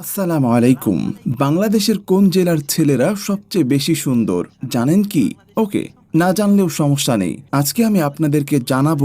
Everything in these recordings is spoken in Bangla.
আসসালামু আলাইকুম। বাংলাদেশের কোন জেলার ছেলেরা সবচেয়ে বেশি সুন্দর জানেন কি? ওকে, না জানলেও সমস্যা নেই। আজকে আমি আপনাদেরকে জানাব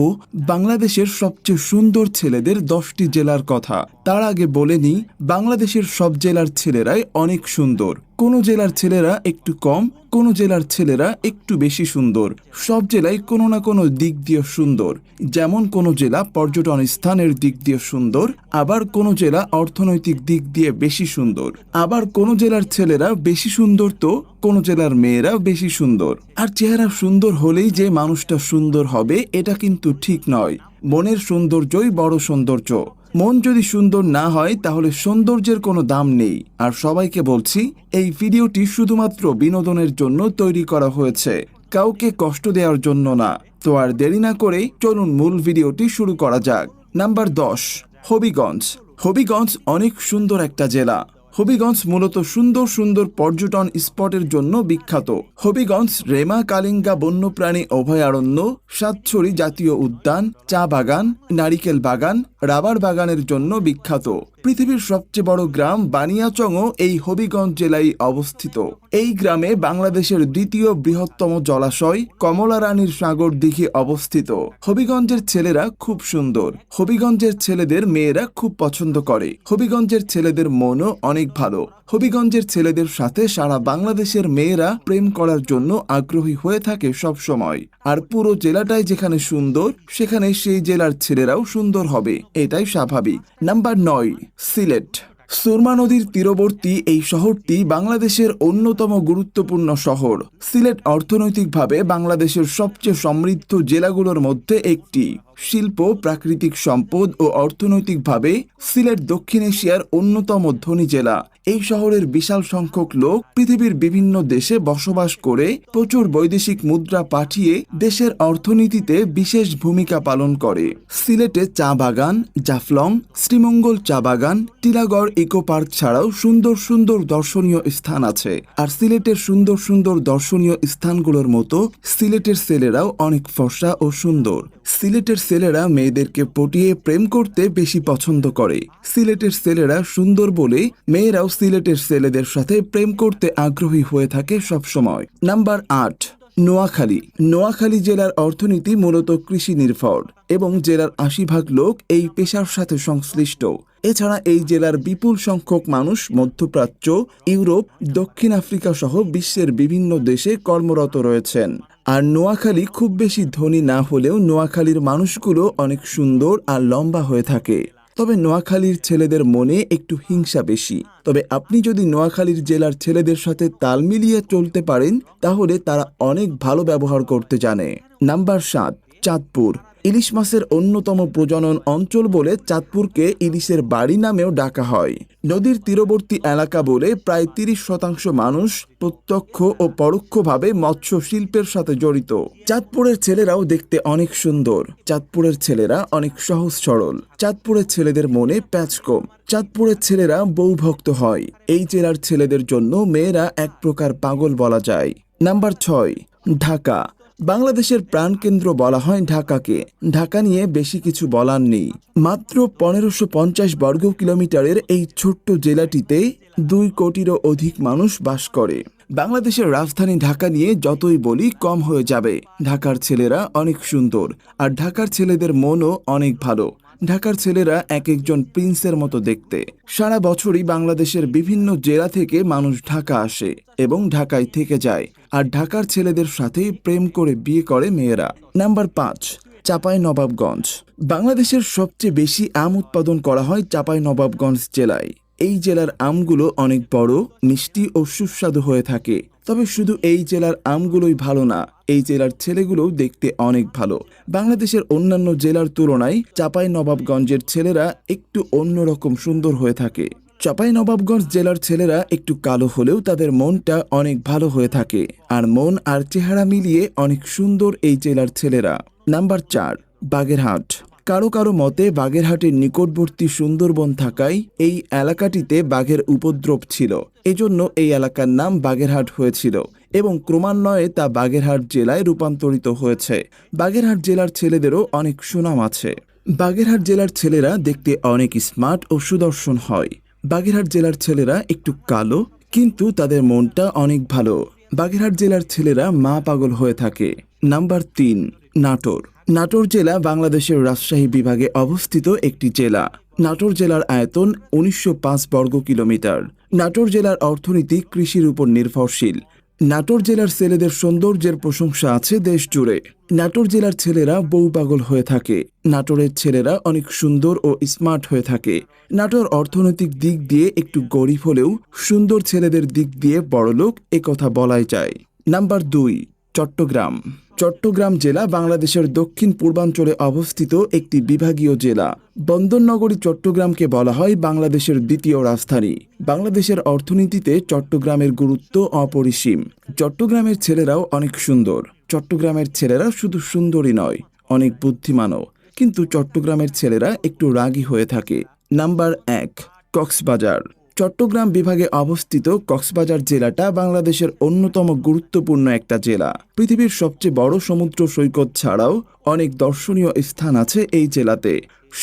বাংলাদেশের সবচেয়ে সুন্দর ছেলেদের দশটি জেলার কথা। তার আগে বলে নিই, বাংলাদেশের সব জেলার ছেলেরাই অনেক সুন্দর। কোনো জেলার ছেলেরা একটু কম, কোনো জেলার ছেলেরা একটু বেশি সুন্দর। সব জেলায় কোনো না কোনো দিক দিয়ে সুন্দর। যেমন কোনো জেলা পর্যটন স্থানের দিক দিয়ে সুন্দর, আবার কোনো জেলা অর্থনৈতিক দিক দিয়ে বেশি সুন্দর। আবার কোনো জেলার ছেলেরা বেশি সুন্দর তো কোনো জেলার মেয়েরা বেশি সুন্দর। আর চেহারা সুন্দর হলেই যে মানুষটা সুন্দর হবে, এটা কিন্তু ঠিক নয়। মনের সৌন্দর্যই বড় সৌন্দর্য। মন যদি সুন্দর না হয়, তাহলে সৌন্দর্যের কোনো দাম নেই। আর সবাইকে বলছি, এই ভিডিওটি শুধুমাত্র বিনোদনের জন্য তৈরি করা হয়েছে। কাউকে কষ্ট দেওয়ার জন্য না। তো আর দেরি না করে চলুন মূল ভিডিওটি শুরু করা যাক। নাম্বার দশ, হবিগঞ্জ। হবিগঞ্জ অনেক সুন্দর একটা জেলা। হবিগঞ্জ মূলত সুন্দর সুন্দর পর্যটন স্পটের জন্য বিখ্যাত। হবিগঞ্জ রেমা কালিঙ্গা বন্যপ্রাণী অভয়ারণ্য, সাতছড়ি জাতীয় উদ্যান, চা বাগান, নারিকেল বাগান, রাবার বাগানের জন্য বিখ্যাত। পৃথিবীর সবচেয়ে বড় গ্রাম বানিয়াচংও এই হবিগঞ্জ জেলায় অবস্থিত। এই গ্রামে বাংলাদেশের দ্বিতীয় বৃহত্তম জলাশয় কমলা রানীর সাগর দিঘি অবস্থিত। হবিগঞ্জের ছেলেরা খুব সুন্দর। হবিগঞ্জের ছেলেদের মেয়েরা খুব পছন্দ করে। হবিগঞ্জের ছেলেদের মনও অনেক ভালো। হবিগঞ্জের ছেলেদের সাথে সারা বাংলাদেশের মেয়েরা প্রেম করার জন্য আগ্রহী হয়ে থাকে সব সময়। আর পুরো জেলাটাই যেখানে সুন্দর, সেখানে সেই জেলার ছেলেরাও সুন্দর হবে। এটাই স্বাভাবিক। নাম্বার নয়, সিলেট। সুরমা নদীর তীরবর্তী এই শহরটি বাংলাদেশের অন্যতম গুরুত্বপূর্ণ শহর। সিলেট অর্থনৈতিকভাবে বাংলাদেশের সবচেয়ে সমৃদ্ধ জেলাগুলোর মধ্যে একটি। শিল্প, প্রাকৃতিক সম্পদ ও অর্থনৈতিকভাবে সিলেট দক্ষিণ এশিয়ার অন্যতম ধনী জেলা। এই শহরের বিশাল সংখ্যক লোক পৃথিবীর বিভিন্ন দেশে বসবাস করে প্রচুর বৈদেশিক মুদ্রা পাঠিয়ে দেশের অর্থনীতিতে বিশেষ ভূমিকা পালন করে। সিলেটে চা বাগান, জাফলং, শ্রীমঙ্গল চা বাগান, টিলাগড় ইকো পার্ক ছাড়াও সুন্দর সুন্দর দর্শনীয় স্থান আছে। আর সিলেটের সুন্দর সুন্দর দর্শনীয় স্থানগুলোর মতো সিলেটের ছেলেরাও অনেক ফর্সা ও সুন্দর। সিলেটের ছেলেরা মেয়েদেরকে পটিয়ে প্রেম করতে বেশি পছন্দ করে। সিলেটের ছেলেরা সুন্দর বলে মেয়েরাও সিলেটের ছেলেদের সাথে প্রেম করতে আগ্রহী হয়ে থাকে সবসময়। নাম্বার আট, নোয়াখালী। নোয়াখালী জেলার অর্থনীতি মূলত কৃষি নির্ভর এবং জেলার আশি ভাগ লোক এই পেশার সাথে সংশ্লিষ্ট। এছাড়া এই জেলার বিপুল সংখ্যক মানুষ মধ্যপ্রাচ্য, ইউরোপ, দক্ষিণ আফ্রিকা সহ বিশ্বের বিভিন্ন দেশে কর্মরত রয়েছেন। আর নোয়াখালী খুব বেশি ধনী না হলেও নোয়াখালীর মানুষগুলো অনেক সুন্দর আর লম্বা হয়ে থাকে। তবে নোয়াখালীর ছেলেদের মনে একটু হিংসা বেশি। তবে আপনি যদি নোয়াখালীর জেলার ছেলেদের সাথে তাল মিলিয়ে চলতে পারেন, তাহলে তারা অনেক ভালো ব্যবহার করতে জানে। নাম্বার সাত। চাঁদপুর। ইলিশ মাছের অন্যতম প্রজনন অঞ্চল বলে চাঁদপুরকে ইলিশের বাড়ি নামেও ডাকা হয়। নদীর তীরবর্তী এলাকা বলে প্রায় তিরিশ শতাংশ মানুষ প্রত্যক্ষ ও পরোক্ষভাবে মৎস্য শিল্পের সাথে জড়িত। চাঁদপুরের ছেলেরাও দেখতে অনেক সুন্দর। চাঁদপুরের ছেলেরা অনেক সহজ সরল। চাঁদপুরের ছেলেদের মনে প্যাচ কম। চাঁদপুরের ছেলেরা বৌভক্ত হয়। এই জেলার ছেলেদের জন্য মেয়েরা এক প্রকার পাগল বলা যায়। নাম্বার ছয়, ঢাকা। বাংলাদেশের প্রাণকেন্দ্র বলা হয় ঢাকাকে। ঢাকা নিয়ে বেশি কিছু বলার নেই। মাত্র পনেরোশো পঞ্চাশ বর্গ কিলোমিটারের এই ছোট্ট জেলাটিতে দুই কোটিরও অধিক মানুষ বাস করে। বাংলাদেশের রাজধানী ঢাকা নিয়ে যতই বলি, কম হয়ে যাবে। ঢাকার ছেলেরা অনেক সুন্দর, আর ঢাকার ছেলেদের মনও অনেক ভালো। ঢাকার ছেলেরা এক একজন প্রিন্সের মতো দেখতে। সারা বছরই বাংলাদেশের বিভিন্ন জেলা থেকে মানুষ ঢাকা আসে এবং ঢাকায় থেকে যায়। আর ঢাকার ছেলেদের সাথে প্রেম করে বিয়ে করে মেয়েরা। নাম্বার পাঁচ, চাপাই নবাবগঞ্জ। বাংলাদেশের সবচেয়ে বেশি আম উৎপাদন করা হয় চাপাই নবাবগঞ্জ জেলায়। এই জেলার আমগুলো অনেক বড়, মিষ্টি ও সুস্বাদু হয়ে থাকে। তবে শুধু এই জেলার আমগুলোই ভালো না, এই জেলার ছেলেগুলোও দেখতে অনেক ভালো। বাংলাদেশের অন্যান্য জেলার তুলনায় চাপাই নবাবগঞ্জের ছেলেরা একটু অন্যরকম সুন্দর হয়ে থাকে। চাপাই নবাবগঞ্জ জেলার ছেলেরা একটু কালো হলেও তাদের মনটা অনেক ভালো হয়ে থাকে আর মন আর চেহারা মিলিয়ে অনেক সুন্দর এই জেলার ছেলেরা। নাম্বার চার, বাগেরহাট। কারও কারও মতে বাগেরহাটের নিকটবর্তী সুন্দরবন থাকায় এই এলাকাটিতে বাঘের উপদ্রব ছিল। এজন্য এই এলাকার নাম বাগেরহাট হয়েছিল এবং ক্রমান্বয়ে তা বাগেরহাট জেলায় রূপান্তরিত হয়েছে। বাগেরহাট জেলার ছেলেদেরও অনেক সুনাম আছে। বাগেরহাট জেলার ছেলেরা দেখতে অনেক স্মার্ট ও সুদর্শন হয়। বাগেরহাট জেলার ছেলেরা একটু কালো, কিন্তু তাদের মনটা অনেক ভালো। বাগেরহাট জেলার ছেলেরা মা পাগল হয়ে থাকে। নাম্বার তিন, নাটোর। নাটোর জেলা বাংলাদেশের রাজশাহী বিভাগে অবস্থিত একটি জেলা। নাটোর জেলার আয়তন উনিশশো পাঁচ বর্গ কিলোমিটার। নাটোর জেলার অর্থনীতি কৃষির উপর নির্ভরশীল। নাটোর জেলার ছেলেদের সৌন্দর্যের প্রশংসা আছে দেশ জুড়ে। নাটোর জেলার ছেলেরা বউ পাগল হয়ে থাকে। নাটোরের ছেলেরা অনেক সুন্দর ও স্মার্ট হয়ে থাকে। নাটোর অর্থনৈতিক দিক দিয়ে একটু গরিব হলেও সুন্দর ছেলেদের দিক দিয়ে বড়লোক কথা বলাই যায়। নাম্বার দুই, চট্টগ্রাম। চট্টগ্রাম জেলা বাংলাদেশের দক্ষিণ পূর্বাঞ্চলে অবস্থিত একটি বিভাগীয় জেলা। বন্দরনগরী চট্টগ্রামকে বলা হয় বাংলাদেশের দ্বিতীয় রাজধানী। বাংলাদেশের অর্থনীতিতে চট্টগ্রামের গুরুত্ব অপরিসীম। চট্টগ্রামের ছেলেরাও অনেক সুন্দর। চট্টগ্রামের ছেলেরা শুধু সুন্দরই নয়, অনেক বুদ্ধিমানও। কিন্তু চট্টগ্রামের ছেলেরা একটু রাগী হয়ে থাকে। নাম্বার এক, কক্সবাজার। চট্টগ্রাম বিভাগে অবস্থিত কক্সবাজার জেলাটা বাংলাদেশের অন্যতম গুরুত্বপূর্ণ একটা জেলা। পৃথিবীর সবচেয়ে বড় সমুদ্র সৈকত ছাড়াও অনেক দর্শনীয় স্থান আছে এই জেলাতে।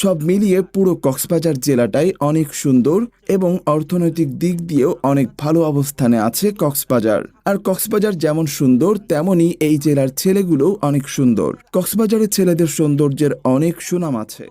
সব মিলিয়ে পুরো কক্সবাজার জেলাটাই অনেক সুন্দর এবং অর্থনৈতিক দিক দিয়েও অনেক ভালো অবস্থানে আছে কক্সবাজার। আর কক্সবাজার যেমন সুন্দর, তেমনই এই জেলার ছেলেগুলোও অনেক সুন্দর। কক্সবাজারের ছেলেদের সৌন্দর্যের অনেক সুনাম আছে।